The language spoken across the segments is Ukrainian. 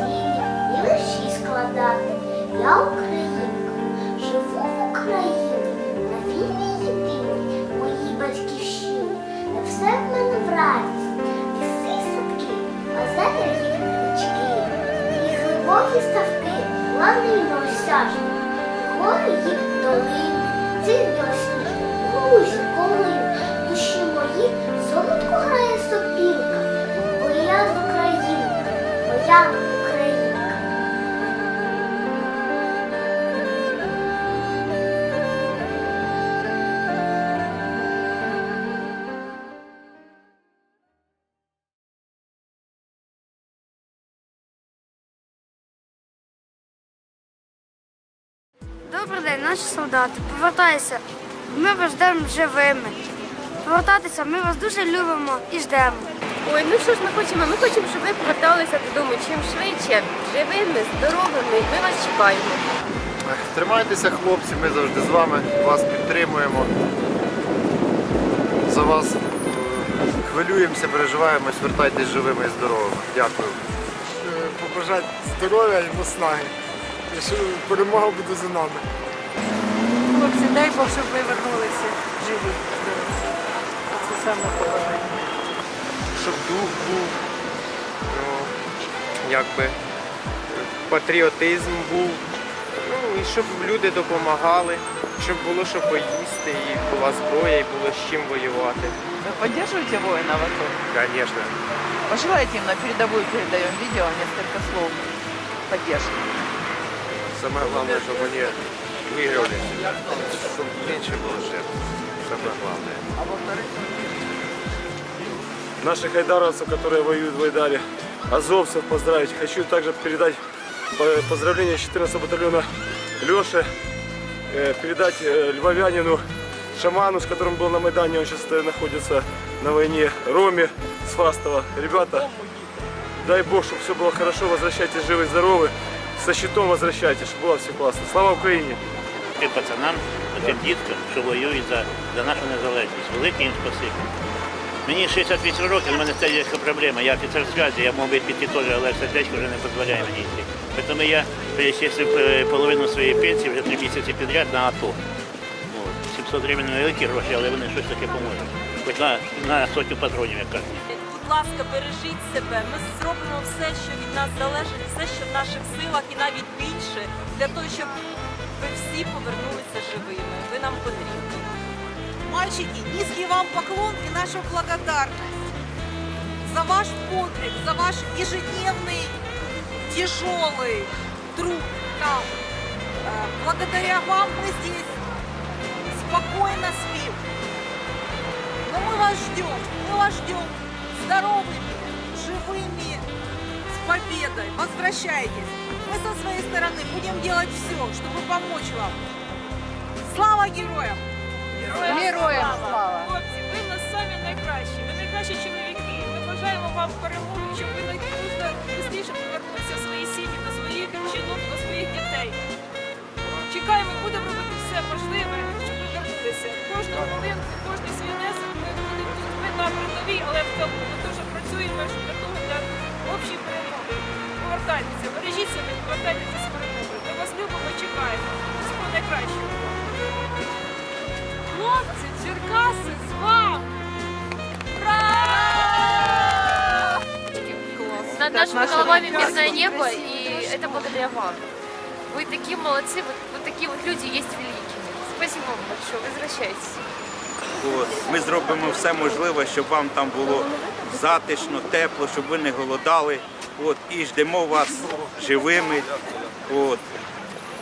мелодійні і вірші складати. Я українка, живу в Україні, на вільній єдиній моїй батьківщині. Не все в мене в радість, ліси, садки, озера їх річки, і глибокі ставки, лани й неосяжні, гори їх долини, циві осінні, лузі, колин, душі мої солодко грає сопілка, бо я з України, бо я наші солдати. Повертайтеся. Ми вас ждемо живими. Повертайтеся, ми вас дуже любимо і ждемо. Ой, ну що ж ми хочемо? Ми хочемо, щоб ви поверталися додому чим швидше, живими, здоровими. Ми вас чекаємо. Тримайтеся, хлопці, ми завжди з вами, вас підтримуємо. За вас е, хвилюємося, переживаємось, вертайтесь живими і здоровими. Дякую. Е, побажати здоров'я і наснаги. Перемога буде за нами. Хлопці, дай Бог, щоб ви вернулися живі. Це саме головне. щоб дух був, ну, якби патріотизм був, ну і щоб люди допомагали, щоб було що поїсти, і була зброя, і було з чим воювати. Вы поддерживаете воинов АТО? Звісно. Пожелайте им на передовую передаем видео, несколько слов поддержки. Саме головне, щоб вони виграли, щоб менше було жертв. Саме головне. наших айдаровцев, которые воюют в Айдаре, азовцев поздравить. Хочу также передать по- поздравления 14 батальона Леше, э, передать э, львовянину, шаману, с которым был на Майдане, он сейчас э, находится на войне, Роме с Фастова. Ребята, дай Бог, чтобы все было хорошо, возвращайтесь живы и здоровы, со щитом возвращайтесь, чтобы было все классно. Слава Украине! І пацанам, тим діткам, що воюють за, за нашу незалежність. Велике їм спасибі. Мені 68 років, в мене це є проблема. Я офіцер зв'язку, я мав би піти теж, але сердечко вже не дозволяє мені йти. Тому я перечислив е, половину своєї пенсії вже три місяці підряд на АТО. От. 700 гривень невеликі гроші, але вони щось таке поможуть. Хоч на, на сотню патронів, як кажуть. Будь ласка, бережіть себе. Ми зробимо все, що від нас залежить, все, що в наших силах, і навіть більше, для того, щоб ви всі повернулися живими. Ви нам потрібні. Мальчики, низкий вам поклон и наша благодарность за ваш подвиг, за ваш ежедневный тяжелый труд там. Э, Благодаря вам мы здесь спокойно спим. Но мы вас ждем, мы вас ждем здоровыми, живыми, с победой. Возвращайтесь. Мы со своей стороны будем делать все, чтобы помочь вам. Слава героям! Героям слава! Хлопці, ви в нас самі найкращі, ви найкращі чоловіки. Ми бажаємо вам перемоги, щоб ви найбільше швидше повернулися в свої сім'ї, до своїх жінок, до своїх дітей. Чекаємо, будемо робити все можливе, щоб ви вернулися. Кожну хвилинку, кожний свій внесок ми будемо тут. Ми на передовій, але в тилу. Ми дуже працюємо для того, для общої перемоги. Повертайтеся, бережіть себе, повертайтеся з перемогою. Ми вас любимо, чекаємо. Всього найкращого. Хлопці, Черкаси, з вами! Ура! Над Так, нашими наши головами ребята. мирное небо, и это благодаря вам. Вы такие молодцы, вот, вот такие вот люди есть великие. Спасибо вам большое, возвращайтесь. От. Ми зробимо все можливе, щоб вам там було затишно, тепло, щоб ви не голодали. От. І ждемо вас живими. От.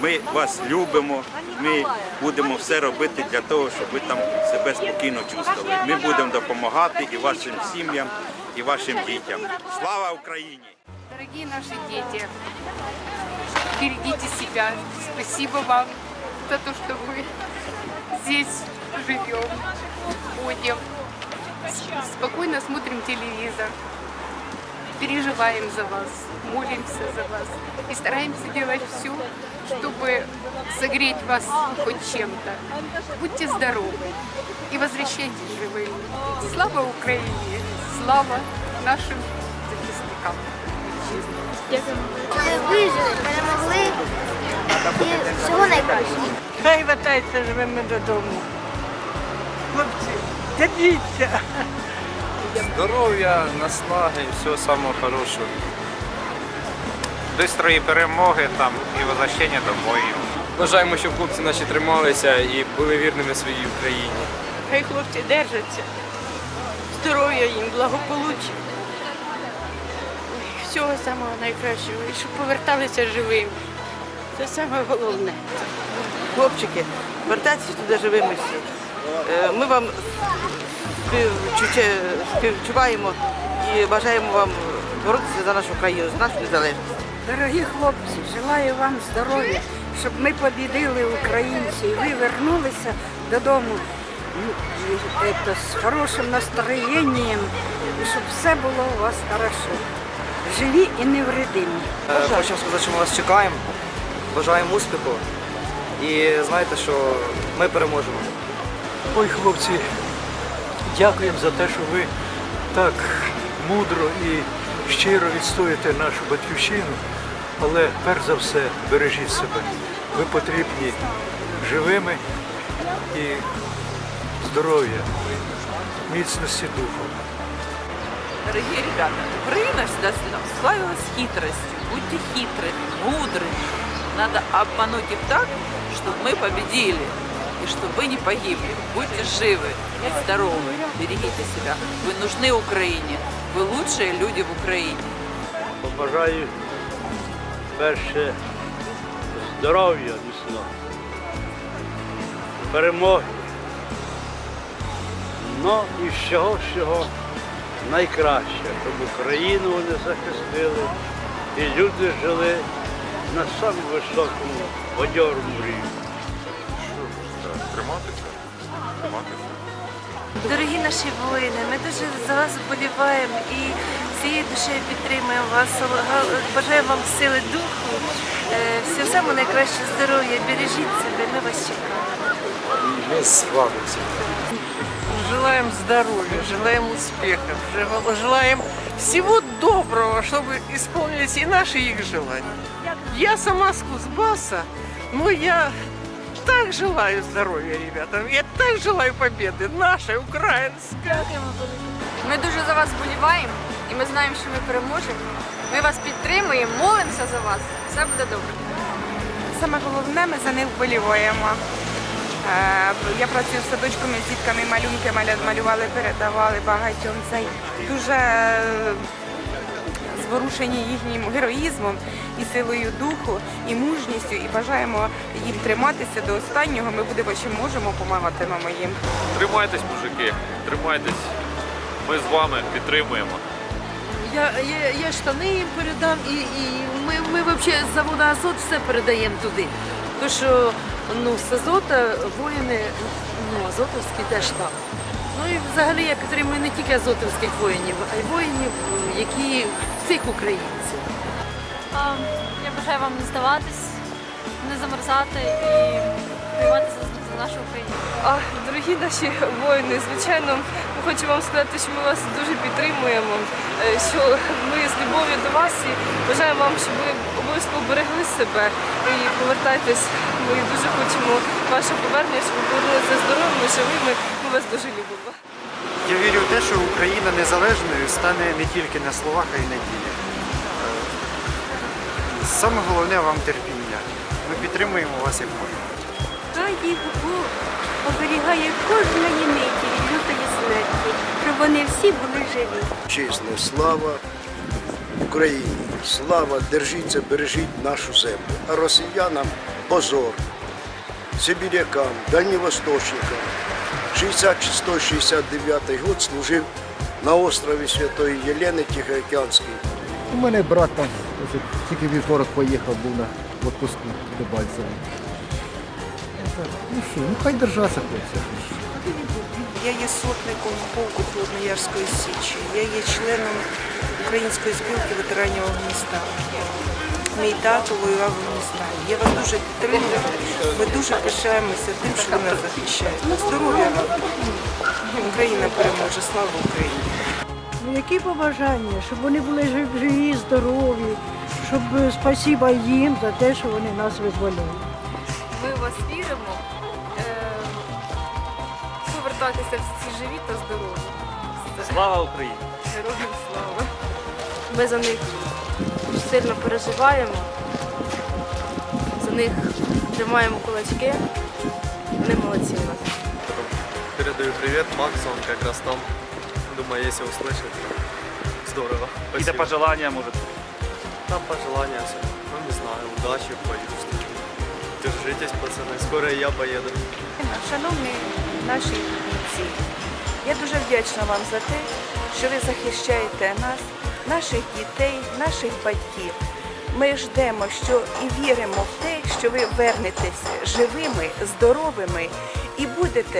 Ми вас любимо. Ми будемо все робити для того, щоб ви там себе спокійно чувствували. Ми будемо допомагати і вашим сім'ям, і вашим дітям. Слава Україні! Дорогие наши дети, берегите себя. Спасибо вам за то, что мы здесь живем, ходим, с- спокойно смотрим телевизор, переживаем за вас, молимся за вас и стараемся делать все, чтобы согреть вас хоть чем-то. Будьте здоровы и возвращайтесь живыми. Слава Украине! Слава нашим захисникам! Ми вижили, перемогли і всього найкращого. Хай вертається живими додому. Хлопці, держіться. Здоров'я, наснаги, всього самого хорошого. Бистрої перемоги там і возвращення домой. Бажаємо, щоб хлопці наші трималися і були вірними своїй Україні. Хай хлопці держаться. Здоров'я їм, благополуччя. Всього самого найкращого. І щоб поверталися живими. Це саме головне. Хлопчики, вертайтеся туди живими всі. Е, Ми вам співчуваємо і бажаємо вам боротися за нашу країну, за нашу незалежність. Дорогі хлопці, желаю вам здоров'я, щоб ми побідили українців і ви вернулися додому ну, з хорошим настроєнням, і щоб все було у вас хорошо. Живі і невредимі. Хочемо сказати, що ми вас чекаємо. Бажаємо успіху. І знаєте, що ми переможемо. Ой, хлопці, дякуємо за те, що ви так мудро і щиро відстоїте нашу батьківщину. Але перш за все бережіть себе. Ви потрібні живими і здоров'я, міцності духу. Дорогие ребята, Украина всегда славилась хитростью. Будьте хитры, мудры. Надо обмануть их так, чтобы мы победили. И чтобы вы не погибли. Будьте живы и здоровы. Берегите себя. Вы нужны Украине. Вы лучшие люди в Украине. Побажаю перше здоров'я міцно, перемоги. Ну і всього всього найкраще, щоб Україну вони захистили і люди жили на самому високому бадьорому рівні. Триматися, триматися. Дорогі наші воїни, ми дуже за вас вболіваємо і цією душею підтримуємо вас. Бажаємо вам сили духу, е, всього самого найкраще здоров'я. Бережіть себе, ми вас чекаємо. Ми з вами всі. Желаем здоровья, желаем успехов, желаем всего доброго, чтобы исполнились и наши их желания. Я сама с Кузбасса, но я так желаю здоровья ребятам, я так желаю победы, нашей, украинской. Ми дуже за вас вболіваємо і ми знаємо, що ми переможемо. Ми вас підтримуємо, молимося за вас. Все буде добре. Саме головне, ми за них вболіваємо. Е, Я працюю в садочку, ми з дітками малюнки малювали, передавали багатьом. Це дуже зворушені їхнім героїзмом і силою духу, і мужністю, і бажаємо їм триматися до останнього. Ми будемо чим можемо, допомагатимемо їм. Тримайтесь, мужики, тримайтесь. Ми з вами підтримуємо. Я, я, я штани їм передам і, і ми, ми взагалі з заводу Азот все передаємо туди. То що ну, з Азота воїни, ну, азотовські теж там. Ну і взагалі я підтримую не тільки азотовських воїнів, а й воїнів, які всіх українців. Я бажаю вам не здаватись, не замерзати і прийматися за нашу Україну. А, дорогі наші воїни, звичайно, ми хочемо вам сказати, що ми вас дуже підтримуємо, е, що ми з любов'ю до вас і бажаємо вам, щоб ви обов'язково берегли себе і повертайтесь. Ми дуже хочемо ваше повернення, щоб ви повернулися здоровими, живими. Ми вас дуже любимо. Я вірю в те, що Україна незалежною стане не тільки на словах, а й на ділі. Саме головне вам терпіння. Ми підтримуємо вас як можемо. Хай їх Бог оберігає кожної миті від лютої смерті, щоб вони всі були живі. Чесно, слава Україні, слава, держіться, бережіть нашу землю. А росіянам позор, сибірякам, дальньовосточникам. 66-69 год служив на острові Святої Єлени Тихоокеанській. У мене брат там ось тільки вівторок поїхав, був на в отпуску в Дебальцево. Ну що, ну хай держаться хлопці. Я є сотником полку Холодноярської Січі. Я є членом Української спілки ветеранів Афганістану. Мій тато воював в Афганістані. Я вас дуже підтримую. Ми дуже пишаємося тим, що ви нас захищаєте. Здоров'я вам. Україна переможе. Слава Україні! Які побажання, щоб вони були живі, здорові, щоб е, спасіба їм за те, що вони нас визволяють. Ми в вас віримо. Е, Повертайтеся всі живі та здорові. Слава Україні! Героям слава! Ми за них сильно переживаємо. За них тримаємо кулачки. Вони молодці у нас. Передаю привет Максу, он как раз там. Думаю, если услышит, здорово. Какие-то пожелания, может? Там пожелания, ну не знаю, удачи в бою. Держитесь, пацаны, скоро и я поеду. Шановні наші бійці, я дуже вдячна вам за те, що ви захищаєте нас, наших дітей, наших батьків. Ми ждемо, що і віримо в те, що ви вернетеся живими, здоровими і будете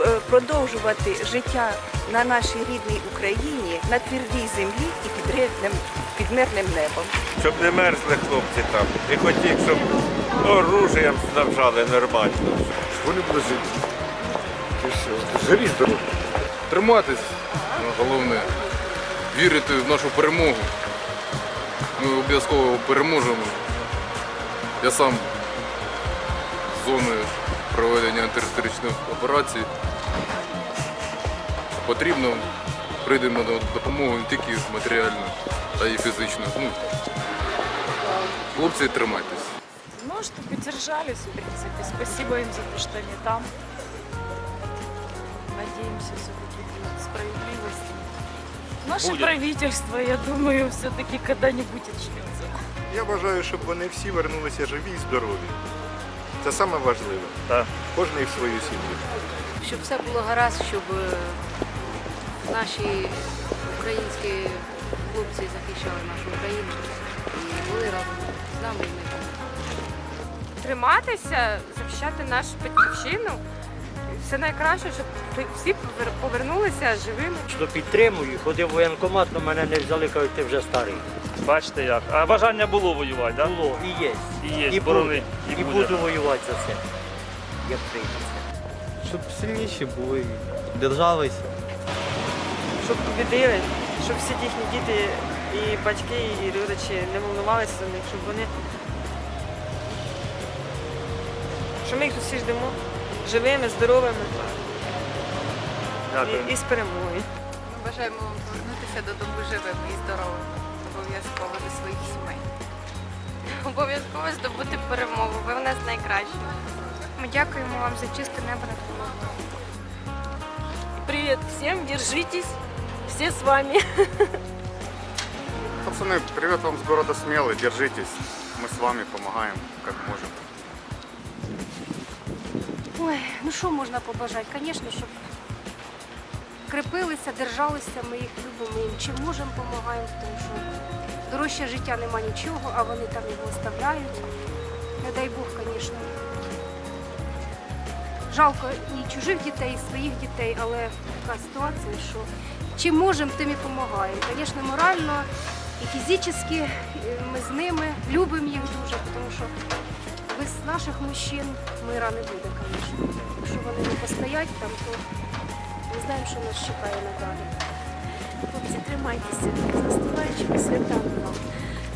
е, продовжувати життя на нашій рідній Україні на твердій землі і під рідним, під мирним небом. Щоб не мерзли хлопці там. І хотів, щоб оружієм снабжали нормально. Вони будуть жити. Живі, здорові. Триматись, головне, вірити в нашу перемогу. Ми обов'язково переможемо. Я сам з зони проведення антитерористичних операцій. Потрібно, прийдемо на допомогу не тільки матеріально, а й фізично. Ну, хлопці, тримайтесь. Ну, что поддержались, в принципе. Спасибо им за то, что они там. Надеемся, все-таки будет справедливость. Наше Будет. правительство, я думаю, все-таки когда-нибудь очнется. Я бажаю, щоб вони всі вернулися живі і здорові. Це саме важливе. Так. Кожний в свою сім'ю. Щоб все було гаразд, щоб е, наші українські хлопці захищали нашу Україну і були разом з нами. і ми. Триматися, захищати нашу батьківщину. Все найкраще, щоб всі повернулися живими. Що підтримую, ходив в воєнкомат, але мене не взяли, кажуть, ти вже старий. Бачите як. А бажання було воювати, так? Було і є. І є, І борони, і і буду воювати за це, як прийдеться. Щоб сильніші були, держалися. Щоб побідили, щоб всі їхні діти і батьки, і родичі не волнувалися за них, щоб вони. Що ми їх усі ждемо живими, здоровими Дякую. і, і з перемогою. Ми бажаємо вам повернутися додому живими і здоровими, обов'язково до своїх сімей. Обов'язково здобути перемогу. Ви в нас найкращі. Ми дякуємо вам за чисте небо над головою. Привет всем, держитесь, все с вами. Пацаны, привет вам с города Смелый. Держитесь. Мы с вами помогаем, как можем. Ой, ну що можна побажати? Звісно, щоб крепилися, держалися, ми їх любимо, їм чим можемо допомагаємо, тому що дорожче життя нема нічого, а вони там його оставляють. Не дай Бог, звісно. Жалко і чужих дітей, і своїх дітей, але така ситуація, що чим можемо, тим і допомагаємо. Звісно, морально і фізично ми з ними любимо їх дуже, тому що без наших мужчин мира не буде, звісно. Якщо вони не постоять там, то ми знаємо, що нас чекає надалі. Хлопці, тримайтеся, з наступаючими святами вам.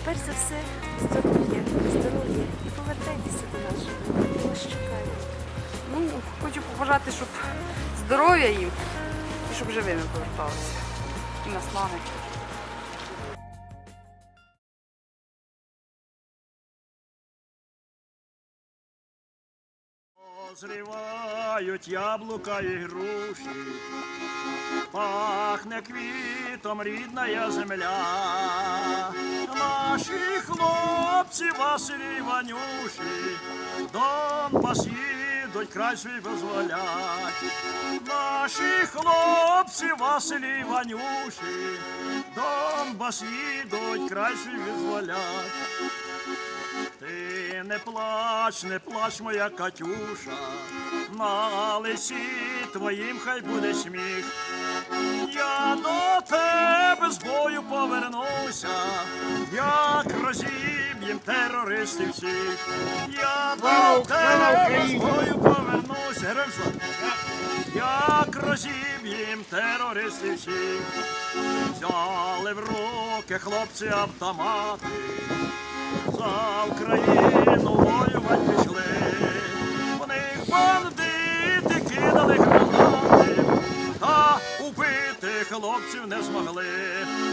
Перш за все, здоров'я, здоров'я і повертайтеся до нас. Ми вас чекаємо. Ну, хочу побажати, щоб здоров'я їм і щоб живими поверталися. І наснаги. Зривають яблука і груші, пахне квітом рідна земля. Наші хлопці Василі Ванюші, Донбас їдуть, край свій визволять. Наші хлопці Василі Ванюші, Донбас їдуть, край свій визволять. Ти не плач, не плач, моя Катюша, на лисі твоїм хай буде сміх. Я до тебе з бою повернуся, як розіб'ю їм терористів всіх. Я до тебе свою повернусь, героям слава. Як розіб'їм терористів всіх, взяли в руки хлопці автомати, за Україну воювати пішли. У них бандити кидали гранати, та убити хлопців не змогли.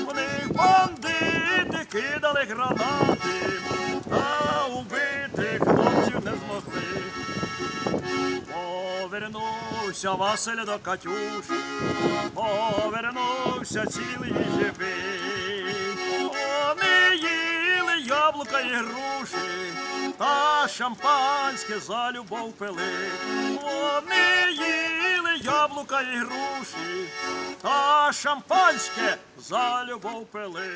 У них бандити кидали гранати, та убити хлопців не змогли. Повернувся Василь до Катюші, повернувся цілий живий. Яблука і груші, та шампанське за любов пили. Вони їли яблука і груші, та шампанське за любов пили.